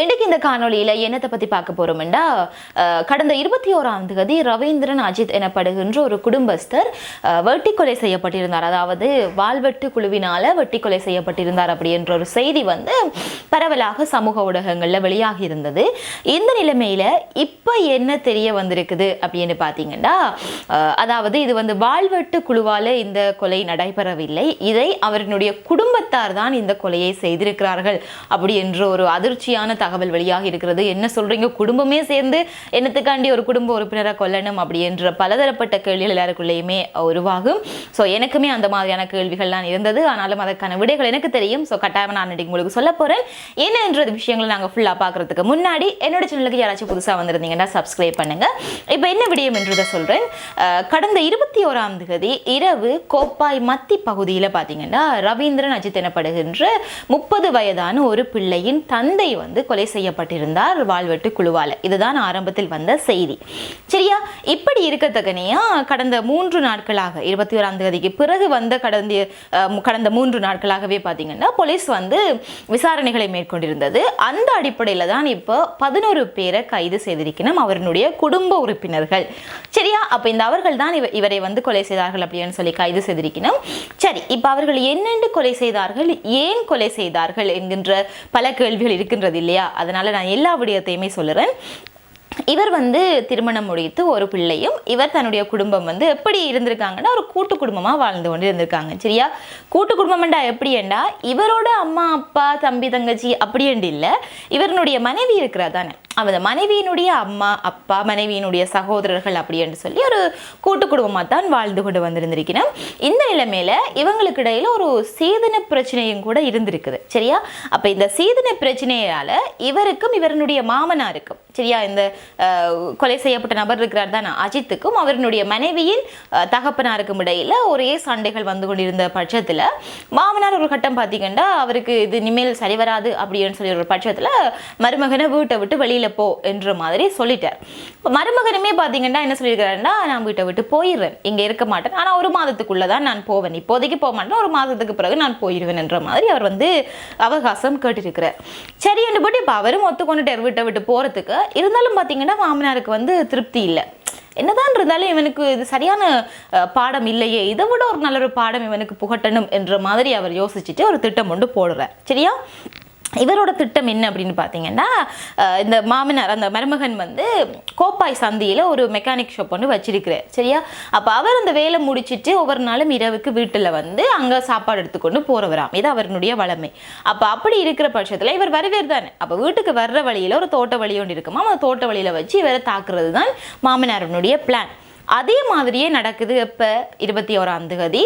இன்றைக்கு இந்த காணொலியில் என்னத்தை பற்றி பார்க்க போகிறோம்டா கடந்த இருபத்தி ஓராம் தேதி ரவீந்திரன் அஜித் எனப்படுகின்ற ஒரு குடும்பஸ்தர் அஹ், வெட்டி கொலை செய்யப்பட்டிருந்தார். அதாவது வால்வெட்டு குழுவினால் வெட்டி கொலை செய்யப்பட்டிருந்தார் அப்படின்ற ஒரு செய்தி வந்து பரவலாக சமூக ஊடகங்களில் வெளியாகி இருந்தது. இந்த நிலைமையில் இப்போ என்ன தெரிய வந்திருக்குது அப்படின்னு பார்த்தீங்கன்னா அதாவது இது வந்து வால்வெட்டு குழுவால் இந்த கொலை நடைபெறவில்லை. இதை அவரினுடைய குடும்பத்தார் தான் இந்த கொலையை செய்திருக்கிறார்கள் அப்படி என்ற ஒரு அதிர்ச்சியான தகவல் தகவல் வெளியாகி இருக்கிறது. என்ன சொல்றீங்க? குடும்பமே சேர்ந்து என்னத்துக்காண்டி ஒரு குடும்ப உறுப்பினரை கொல்லணும் அப்படி என்ற பலதரப்பட்ட கேள்விகள் எல்லாருக்குள்ளேயுமே உருவாகும். ஸோ எனக்குமே அந்த மாதிரியான கேள்விகள்லாம் இருந்தது. ஆனாலும் அதற்கான விடைகள் எனக்கு தெரியும். ஸோ கட்டாயமாக நான் இன்னைக்கு உங்களுக்கு சொல்ல போறேன். என்னன்ற விஷயங்களை நாங்கள் ஃபுல்லாக பார்க்கறதுக்கு முன்னாடி என்னோட சேனலுக்கு யாராச்சும் புதுசாக வந்திருந்தீங்கன்னா சப்ஸ்கிரைப் பண்ணுங்க. இப்போ என்ன விடயம் என்றதை சொல்றேன். கடந்த இருபத்தி ஓராம் தேதி இரவு கோப்பாய் மத்தி பகுதியில் பார்த்தீங்கன்னா ரவீந்திரன் அஜித் எனப்படுகின்ற முப்பது வயதான ஒரு பிள்ளையின் தந்தை வந்து கொலை செய்யப்பட்டிருந்தார் வாழ்வெட்டு குழுவால. இதுதான் ஆரம்பத்தில் வந்த செய்தி. சரியா? இப்படி இருக்கத்தக்கனையா? கடந்த மூன்று நாட்களாக இருபத்தி ஓராம் தேதிக்கு பிறகு வந்த கடந்த கடந்த மூன்று நாட்களாகவே பார்த்தீங்கன்னா போலீஸ் வந்து விசாரணைகளை மேற்கொண்டிருந்தது. அந்த அடிப்படையில் தான் இப்போ பதினோரு பேரை கைது செய்திருக்கணும் அவருடைய குடும்ப உறுப்பினர்கள். சரியா? அப்போ இந்த அவர்கள் தான் இவ- இவரை வந்து கொலை செய்தார்கள் அப்படின்னு சொல்லி கைது செய்திருக்கணும். சரி இப்போ அவர்கள் என்னென்று கொலை செய்தார்கள்? ஏன் கொலை செய்தார்கள்? என்கின்ற பல கேள்விகள் இருக்கின்றது இல்லையா? அதனால் நான் எல்லா விடயத்தையுமே சொல்லுறேன். இவர் வந்து திருமணம் முடித்து ஒரு பிள்ளையும் இவர் தன்னுடைய குடும்பம் வந்து எப்படி இருந்திருக்காங்கன்னா ஒரு கூட்டு குடும்பமாக வாழ்ந்து கொண்டு இருந்திருக்காங்க சரியா? கூட்டு குடும்பம்டா எப்படியண்டா? இவரோட அம்மா அப்பா தம்பி தங்கச்சி அப்படியண்டு இல்லை. இவருடைய மனைவி இருக்கிறா தானே அந்த மனைவியினுடைய அம்மா அப்பா மனைவியினுடைய சகோதரர்கள் அப்படின்னு சொல்லி ஒரு கூட்டு குடும்பமாக தான் வாழ்ந்து கொண்டு வந்திருந்திருக்கணும் இந்த நிலைமையில் இவங்களுக்கு இடையில் ஒரு சீதன பிரச்சனையும் கூட இருந்திருக்குது. சரியா? அப்போ இந்த சீதன பிரச்சனையால் இவருக்கும் இவருடைய மாமனாருக்கும் சரியா இந்த கொலை செய்யப்பட்ட நபர் இருக்கிறார் தானே அஜித்துக்கும் அவருடைய மனைவியின் தகப்பனாருக்கும் இடையில் ஒரே சண்டைகள் வந்து கொண்டிருந்த பட்சத்தில் மாமனார் ஒரு கட்டம் பார்த்தீங்கன்னா அவருக்கு இது இனிமேல் சரி வராது அப்படின்னு சொல்லி ஒரு பட்சத்தில் மருமகனை வீட்டை விட்டு வெளியில் போ என்ற மாதிரி சொல்லிட்டார். இப்போ மருமகனுமே பார்த்தீங்கன்னா என்ன சொல்லியிருக்கிறாருன்னா நான் வீட்டை விட்டு போயிடுறேன் இங்கே இருக்க மாட்டேன் ஆனால் ஒரு மாதத்துக்குள்ளே தான் நான் போவேன் இப்போதைக்கு போக மாட்டேன் ஒரு மாதத்துக்கு பிறகு நான் போயிடுவேன் என்ற மாதிரி அவர் வந்து அவகாசம் கேட்டிருக்கிறார். சரி என்று போட்டு இப்போ அவரும் ஒத்துக்கொண்டுட்டார் வீட்டை விட்டு போகிறதுக்கு இருந்தாலும் பார்த்தீங்கன்னா மாமனாருக்கு வந்து திருப்தி இல்லை. என்னதான் இருந்தாலும் இவனுக்கு இது சரியான பாடம் இல்லையே. இதை விட ஒரு நல்ல ஒரு பாடம் இவனுக்கு புகட்டணும் என்ற மாதிரி அவர் யோசிச்சுட்டு ஒரு திட்டம் கொண்டு போடுறார். சரியா? இவரோட திட்டம் என்ன அப்படின்னு பார்த்தீங்கன்னா இந்த மாமனார் அந்த மருமகன் வந்து கோப்பாய் சந்தியில் ஒரு மெக்கானிக் ஷாப் ஒன்று வச்சிருக்கிறார். சரியா? அப்போ அவர் அந்த வேலை முடிச்சிட்டு ஒவ்வொரு நாளும் இரவுக்கு வீட்டில் வந்து அங்கே சாப்பாடு எடுத்துக்கொண்டு போகிறவராம் இது அவருடைய வளமை. அப்போ அப்படி இருக்கிற பட்சத்தில் இவர் வருவேர் தானே? அப்போ வீட்டுக்கு வர்ற வழியில் ஒரு தோட்ட வழி ஒன்று இருக்குமா? அந்த தோட்ட வழியில் வச்சு இவரை தாக்குறது தான் மாமனாரனுடைய பிளான் அதே மாதிரியே நடக்குது இப்போ இருபத்தி ஓராம் தேதி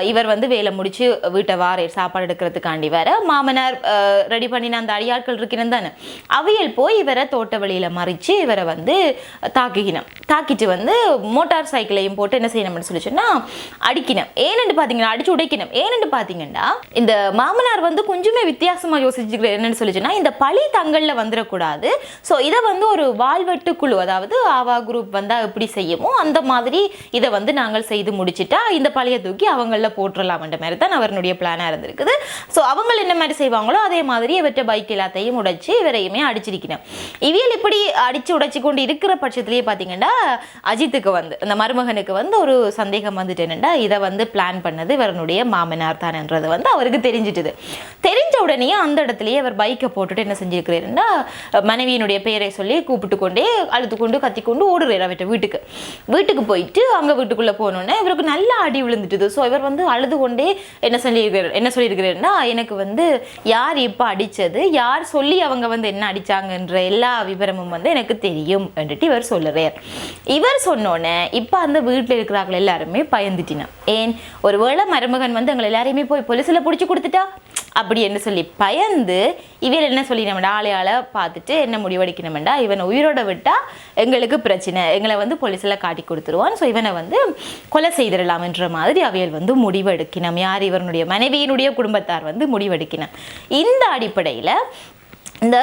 இவர் வந்து வேலை முடிச்சு வீட்டை வார சாப்பாடு எடுக்கிறதுக்காண்டி வர மாமனார் ரெடி பண்ணின அந்த அடியாட்கள் இருக்கிறேன் தானே? அவியல் போய் இவரை தோட்ட வழியில் மறித்து இவரை வந்து தாக்கிக்கினோம் தாக்கிட்டு வந்து மோட்டார் சைக்கிளையும் போட்டு என்ன செய்யணும்னு சொல்லி சொன்னால் அடிக்கணும் ஏனென்று பார்த்தீங்கன்னா அடிச்சு உடைக்கணும் ஏனென்று பார்த்தீங்கன்னா இந்த மாமனார் வந்து கொஞ்சமே வித்தியாசமாக யோசிச்சுக்கிற என்னன்னு சொல்லி இந்த பழி தங்களில் வந்துடக்கூடாது ஸோ இதை வந்து ஒரு வாழ்வெட்டு குழு அதாவது ஆவா குரூப் வந்தால் எப்படி செய்யுமோ அந்த மாதிரி இதை வந்து நாங்கள் செய்து முடிச்சிட்டா இந்த பழைய தூக்கி அவங்கள போட்டுடலாம்ன்ற மாதிரி தான் அவருடைய பிளானாக இருந்திருக்குது. ஸோ அவங்க என்ன மாதிரி செய்வாங்களோ அதே மாதிரி இவற்றை பைக் எல்லாத்தையும் உடைச்சு இவரையுமே அடிச்சிருக்கணும். இவியல் இப்படி அடிச்சு உடைச்சி கொண்டு இருக்கிற பட்சத்துலேயே பார்த்தீங்கன்னா அஜித்துக்கு வந்து இந்த மருமகனுக்கு வந்து ஒரு சந்தேகம் வந்துட்டு என்னென்னா இதை வந்து பிளான் பண்ணது இவருடைய மாமனார் தானன்றது வந்து அவருக்கு தெரிஞ்சிட்டுது. தெரிஞ்ச உடனே அந்த இடத்துலயே அவர் பைக்கை போட்டுட்டு என்ன செஞ்சிருக்கிறாருன்னா மனைவியினுடைய பெயரை சொல்லி கூப்பிட்டு கொண்டே அழுத்து கொண்டு கத்தி கொண்டு ஓடுறாரு அவர்கிட்ட வீட்டுக்கு. வீட்டுக்கு போயிட்டு அங்கே வீட்டுக்குள்ளே போனோன்னே இவருக்கு நல்ல அடி விழுந்துட்டுது. ஸோ இவர் வந்து அழுது கொண்டே என்ன சொல்லியிருக்கிறார் என்ன சொல்லியிருக்கிறாருன்னா எனக்கு வந்து யார் இப்போ அடித்தது யார் சொல்லி அவங்க வந்து என்ன அடித்தாங்கன்ற எல்லா விவரமும் வந்து எனக்கு தெரியும் என்றுட்டு இவர் சொல்லுறார் இவர் சொன்னோன்னே இப்போ அந்த வீட்டில் இருக்கிறார்கள் எல்லாருமே பயந்துட்டினா. ஏன்? ஒருவேளை மருமகன் வந்து எங்களை எல்லாரையுமே போய் போலீஸில் பிடிச்சி கொடுத்துட்டா? அப்படி என்று சொல்லி பயந்து இவர் என்ன சொல்லி நம்ம ஆளையால பார்த்துட்டு என்ன முடிவெடுக்கணுமெண்டா இவனை உயிரோட விட்டா எங்களுக்கு பிரச்சனை எங்களை வந்து போலீஸில் காட்டி கொடுத்துருவான். ஸோ இவனை வந்து கொலை செய்திடலாம் என்ற மாதிரி அவையல் வந்து முடிவெடுக்கணும் யார் இவனுடைய மனைவியினுடைய குடும்பத்தார் வந்து முடிவெடுக்கணும் இந்த அடிப்படையில் இந்த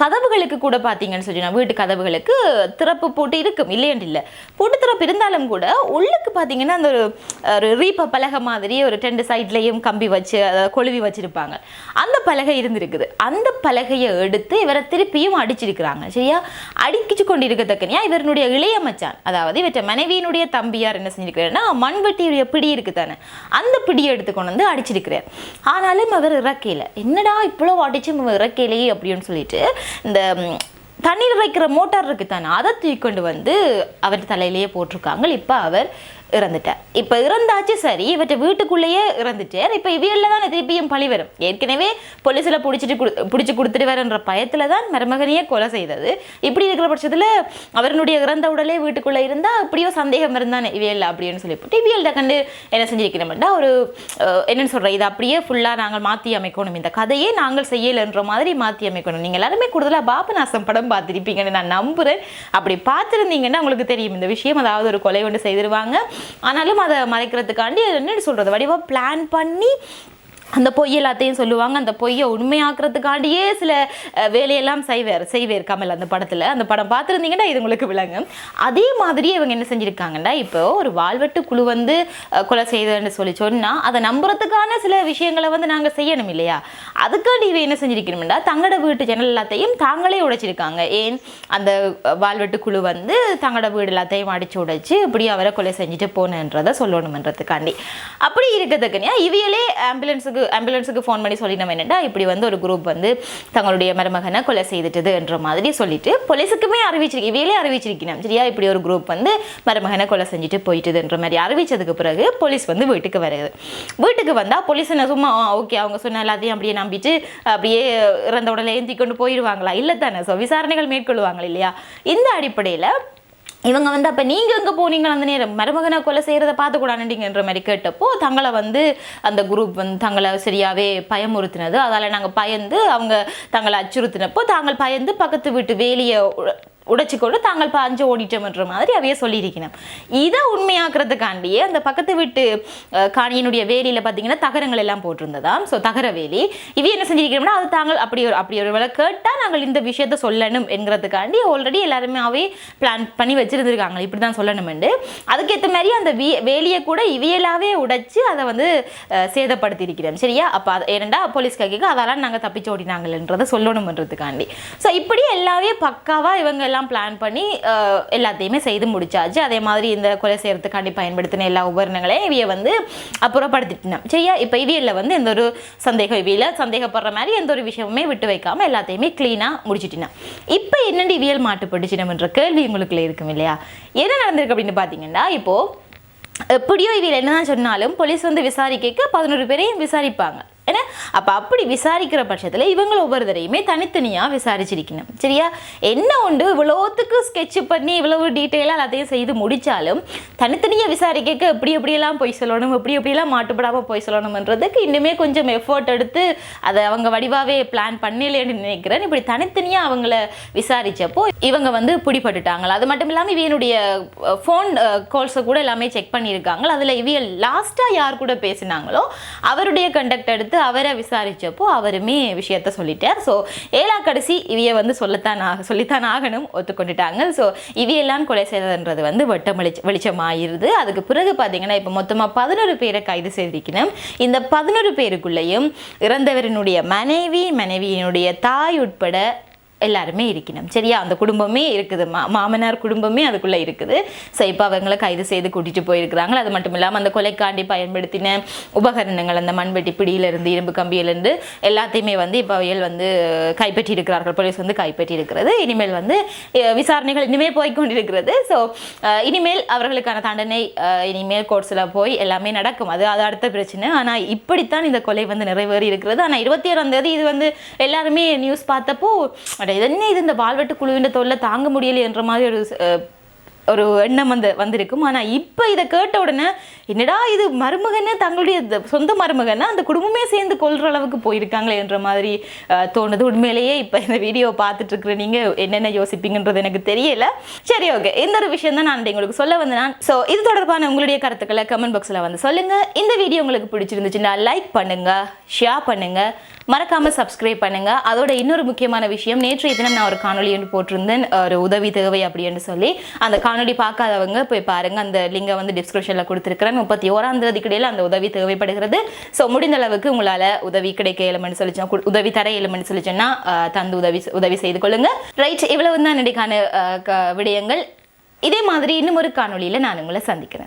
கதவுகளுக்கு கூட பார்த்தீங்கன்னு சொல்லி நான் வீட்டு கதவுகளுக்கு திறப்பு போட்டு இருக்கும் இல்லையன்ட்டு இல்லை. போட்டு திறப்பு இருந்தாலும் கூட உள்ளுக்கு பார்த்தீங்கன்னா அந்த ஒரு ஒரு ரீப்ப பலகை மாதிரி ஒரு ரெண்டு சைட்லேயும் கம்பி வச்சு அதை கொழுவி வச்சுருப்பாங்க. அந்த பலகை இருந்திருக்குது. அந்த பலகையை எடுத்து இவரை திருப்பியும் அடிச்சிருக்கிறாங்க சரியா? அடிக்கிச்சு கொண்டு இருக்கத்தக்கனியா இவருடைய இளைய மச்சான். அதாவது இவற்ற மனைவியினுடைய தம்பியார் என்ன செஞ்சிருக்கிறாருன்னா மண்வெட்டியுடைய பிடி இருக்குது தானே அந்த பிடியை எடுத்து கொண்டு வந்து அடிச்சிருக்கிறார். ஆனாலும் அவர் இறக்கையில். என்னடா இவ்வளோ அடிச்சு இறக்கையிலேயே அப்படின்னு சொல்லிட்டு இந்த தண்ணீர் வைக்கிற மோட்டார் இருக்குது தானே அதை தூக்கி கொண்டு வந்து அவர் தலையிலேயே போட்டிருக்காங்க. இப்போ அவர் இறந்துட்டார். இப்போ இறந்தாச்சு சரி இவற்றை வீட்டுக்குள்ளேயே இறந்துட்டார் இப்போ இவியல்ல தான் திருப்பியும் பழி வரும். ஏற்கனவே போலீஸில் பிடிச்சிட்டு பிடிச்சி கொடுத்துட்டு வரன்ற பயத்தில் தான் மருமகனையே கொலை செய்தது. இப்படி இருக்கிற பட்சத்தில் அவருடைய இறந்த உடலே வீட்டுக்குள்ளே இருந்தால் இப்படியோ சந்தேகம் இருந்தானே இவியல் அப்படின்னு சொல்லி போட்டு இவியல்ட கண்டு என்ன செஞ்சிருக்கணும்னா ஒரு என்னென்னு சொல்கிறேன் இது அப்படியே ஃபுல்லாக நாங்கள் மாற்றி அமைக்கணும் இந்த கதையே நாங்கள் செய்யலைன்ற மாதிரி மாற்றி அமைக்கணும். நீங்கள் எல்லாருமே கூடுதலாக பாபநாசம் படம் பார்த்துருப்பீங்கன்னு நான் நம்புகிறேன் அப்படி பார்த்துருந்தீங்கன்னா உங்களுக்கு தெரியும் இந்த விஷயம் அதாவது ஒரு கொலை ஒன்று செய்திருவாங்க. ஆனாலும் அதை மறைக்கிறதுக்காண்டி என்ன சொல்கிறது வடிவாக பிளான் பண்ணி அந்த பொய் எல்லாத்தையும் சொல்லுவாங்க. அந்த பொய்யை உண்மையாக்குறதுக்காண்டியே சில வேலையெல்லாம் செய்வார் செய்வார் கமல் அந்த படத்தில். அந்த படம் பார்த்துருந்தீங்கன்னா இது உங்களுக்கு விளங்கும். அதே மாதிரி இவங்க என்ன செஞ்சுருக்காங்கன்னா இப்போ ஒரு வாழ்வெட்டு குழு வந்து கொலை செய்ததுன்னு சொல்லி சொன்னால் அதை நம்புறதுக்கான சில விஷயங்களை வந்து நாங்கள் செய்யணும் இல்லையா? அதுக்காண்டி இவ என்ன செஞ்சிருக்கணும்னா தங்களோட வீட்டு ஜன்னல் எல்லாத்தையும் தாங்களே உடைச்சிருக்காங்க. ஏன்? அந்த வாழ்வெட்டு குழு வந்து தங்களோட வீடு எல்லாத்தையும் அடிச்சு உடைச்சு இப்படி அவரை கொலை செஞ்சுட்டு போனன்றதை சொல்லணுமன்றதுக்காண்டி. அப்படி இருக்கிறதுக்குன்னா இவையிலே ஆம்புலன்ஸுக்கு ஆம்புலன்ஸுக்கு ஃபோன் பண்ணி சொல்லினோம் என்னென்னா இப்படி வந்து ஒரு குரூப் வந்து தங்களுடைய மருமகனை கொலை செய்துட்டது என்ற மாதிரி சொல்லிட்டு போலீஸுக்குமே அறிவிச்சிருக்கு இவையிலே அறிவிச்சிருக்கணும். சரியா? இப்படி ஒரு குரூப் வந்து மருமகனை கொலை செஞ்சுட்டு போயிட்டுதுன்ற மாதிரி அறிவிச்சதுக்கு பிறகு போலீஸ் வந்து வீட்டுக்கு வருது. வீட்டுக்கு வந்தால் போலீஸ் என்ன சும்மா ஓகே அவங்க சொன்ன எல்லாத்தையும் அப்படியே நம்பிட்டு அப்படியே இறந்த உடனே ஏந்தி கொண்டு போயிடுவாங்களா? இல்லை தானே. ஸோ விசாரணைகள் மேற்கொள்வாங்க இல்லையா? இந்த அடிப்படையில் இவங்க வந்து அப்போ நீங்கள் எங்கே போனீங்க? அந்த நேரம் மருமகனை கொலை செய்கிறத பார்த்துக்கூடாதுன்றீங்கன்ற மாதிரி கேட்டப்போ தங்களை வந்து அந்த குரூப் வந்து தங்களை சரியாகவே பயமுறுத்தினது. அதால் நாங்கள் பயந்து அவங்க தங்களை அச்சுறுத்தினப்போ தாங்கள் பயந்து பக்கத்து வீட்டு வேலியை உடைச்சிக்கொண்டு தாங்கள் பாஞ்சு ஓடிட்டோம்ன்ற மாதிரி அவையே சொல்லியிருக்கணும். இதை உண்மையாக்குறதுக்காண்டியே அந்த பக்கத்து வீட்டு காணியினுடைய வேலியில் பார்த்தீங்கன்னா தகரங்கள் எல்லாம் போட்டிருந்ததாம். ஸோ தகர வேலி. இவை என்ன செஞ்சிருக்கிறோம்னா அது தாங்கள் அப்படி ஒரு அப்படி ஒரு வேலை கேட்டால் நாங்கள் இந்த விஷயத்த சொல்லணும் என்கிறதுக்காண்டி ஆல்ரெடி எல்லாருமே அவே பிளான் பண்ணி வச்சிருந்துருக்காங்க. இப்படி தான் சொல்லணுமெண்டு அதுக்கேற்ற மாதிரி அந்த வி வேலியை கூட இவியலாகவே உடைச்சி அதை வந்து சேதப்படுத்தியிருக்கிறோம். சரியா? அப்போ அது ஏனண்டா போலீஸ் கைக்கு அதெல்லாம் நாங்கள் தப்பிச்சு ஓடினாங்கன்றதை சொல்லணுமன்றதுக்காண்டி. ஸோ இப்படி எல்லாமே பக்காவாக இவங்க எல்லாம் பிளான் பண்ணி எல்லாத்தையுமே செய்து முடிச்சாச்சு. அதே மாதிரி இந்த கொலை செய்யறதுக்காண்டி பயன்படுத்தின எல்லா உபகரணங்களையும் இவைய வந்து அப்புறப்படுத்திட்டேன் சரியா? இப்போ இவியலில் வந்து எந்த ஒரு சந்தேகம் இவியில் சந்தேகப்படுற மாதிரி எந்த ஒரு விஷயமுமே விட்டு வைக்காமல் எல்லாத்தையுமே க்ளீனாக முடிச்சிட்டினேன் இப்போ என்னென்ன இவியல் மாட்டுப்பட்டுச்சினம்ன்ற கேள்வி உங்களுக்குள்ள இருக்கும் இல்லையா? என்ன நடந்திருக்கு அப்படின்னு பார்த்தீங்கன்னா இப்போது எப்படியோ இவியில் என்னதான் சொன்னாலும் போலீஸ் வந்து விசாரிக்க பதினோரு பேரையும் விசாரிப்பாங்க. ஏன்னா அப்போ அப்படி விசாரிக்கிற பட்சத்தில் இவங்க ஒவ்வொருத்தரையுமே தனித்தனியாக விசாரிச்சிருக்கணும். சரியா? என்ன உண்டு? இவ்வளோத்துக்கு ஸ்கெட்ச் பண்ணி இவ்வளவு டீட்டெயிலாக எல்லாத்தையும் செய்து முடித்தாலும் தனித்தனியாக விசாரிக்க எப்படி எப்படியெல்லாம் போய் சொல்லணும் எப்படி எப்படியெல்லாம் மாட்டுப்படாமல் போய் சொல்லணுன்றதுக்கு இன்னுமே கொஞ்சம் எஃபோர்ட் எடுத்து அதை அவங்க வடிவாகவே பிளான் பண்ணலேன்னு நினைக்கிறேன். இப்படி தனித்தனியாக அவங்கள விசாரித்தப்போ இவங்க வந்து பிடிபட்டுட்டாங்களா? அது மட்டும் இல்லாமல் இவனுடைய ஃபோன் கால்ஸை கூட எல்லாமே செக் பண்ணியிருக்காங்க அதில் இவைய லாஸ்ட்டாக யார் கூட பேசினாங்களோ அவருடைய கண்டக்ட் எடுத்து அவரை விசாரித்தப்போ அவருமே விஷயத்த சொல்லிட்டார். ஸோ ஏழா கடைசி இவிய வந்து சொல்லத்தான் ஆக சொல்லித்தான் ஆகணும் ஒத்துக்கொண்டுட்டாங்க. ஸோ இவையெல்லாம் கொலை செய்ததுன்றது வந்து வெட்டம் வெளிச்ச வெளிச்சமாயிருது. அதுக்கு பிறகு பார்த்தீங்கன்னா இப்போ மொத்தமாக பதினோரு பேரை கைது செய்திருக்கணும். இந்த பதினோரு பேருக்குள்ளேயும் இறந்தவரினுடைய மனைவி மனைவியினுடைய தாய் உட்பட எல்லாருமே இருக்கணும். சரியா? அந்த குடும்பமே இருக்குது. மா மாமனார் குடும்பமே அதுக்குள்ளே இருக்குது. ஸோ இப்போ அவங்கள கைது செய்து கூட்டிகிட்டு போயிருக்கிறாங்க அது மட்டும் இல்லாமல் அந்த கொலைக்காண்டி பயன்படுத்தின உபகரணங்கள் அந்த மண்வெட்டி பிடியிலிருந்து இரும்பு கம்பியிலிருந்து எல்லாத்தையுமே வந்து இப்போ அவைகள் வந்து கைப்பற்றி இருக்கிறார்கள் போலீஸ் வந்து கைப்பற்றி இருக்கிறது இனிமேல் வந்து விசாரணைகள் இனிமேல் போய் கொண்டிருக்கிறது ஸோ இனிமேல் அவர்களுக்கான தண்டனை இனிமேல் கோர்ட்ஸில் போய் எல்லாமே நடக்கும். அது அது அடுத்த பிரச்சனை. ஆனால் இப்படித்தான் இந்த கொலை வந்து நிறைவேறி இருக்கிறது ஆனால் இருபத்தி ஏழாம் தேதி இது வந்து எல்லாருமே நியூஸ் பார்த்தப்போ அட இது என்ன இது? இந்த வாழ்வெட்டு குழுவின் தொல்லை தாங்க முடியலை என்ற மாதிரி ஒரு ஒரு எண்ணம் வந்து வந்திருக்கும். ஆனால் இப்போ இதை கேட்ட உடனே என்னடா இது மருமகன்னு தங்களுடைய சொந்த மருமகன்னா அந்த குடும்பமே சேர்ந்து கொள்கிற அளவுக்கு போயிருக்காங்களே என்ற மாதிரி தோணுது. உண்மையிலேயே இப்போ இந்த வீடியோ பார்த்துட்ருக்குற நீங்கள் என்னென்ன யோசிப்பீங்கன்றது எனக்கு தெரியல. சரி ஓகே. இந்த ஒரு விஷயம் தான் நான் உங்களுக்கு சொல்ல வந்தேன். நான் ஸோ இது தொடர்பான உங்களுடைய கருத்துக்களை கமெண்ட் பாக்ஸில் வந்து சொல்லுங்கள் இந்த வீடியோ உங்களுக்கு பிடிச்சிருந்துச்சுன்னா லைக் பண்ணுங்கள் ஷேர் பண்ணுங்கள் மறக்காம சப்ஸ்கிரைப் பண்ணுங்க. அதோட இன்னொரு முக்கியமான விஷயம் நேற்றைய தினம் நான் ஒரு காணொலி ஒன்று போட்டிருந்தேன். ஒரு உதவி தேவை அப்படின்னு சொல்லி. அந்த காணொலி பார்க்காதவங்க போய் பாருங்க. அந்த லிங்கை வந்து டிஸ்கிரிப்ஷன்ல கொடுத்துருக்கிறேன். முப்பத்தி ஓராம் தேதி கிடையில அந்த உதவி தேவைப்படுகிறது. ஸோ முடிந்த அளவுக்கு உங்களால உதவி கிடைக்க இயலும்னு சொல்லிச்சோம் கு- உதவி தர இயலும்னு சொல்லிச்சோன்னா தந்து உதவி உதவி செய்து கொள்ளுங்க. ரைட் இவ்வளவு தான் என்னுடையக்கான க- விடயங்கள். இதே மாதிரி இன்னும் ஒரு காணொலியில் நான் உங்களை சந்திக்கிறேன்.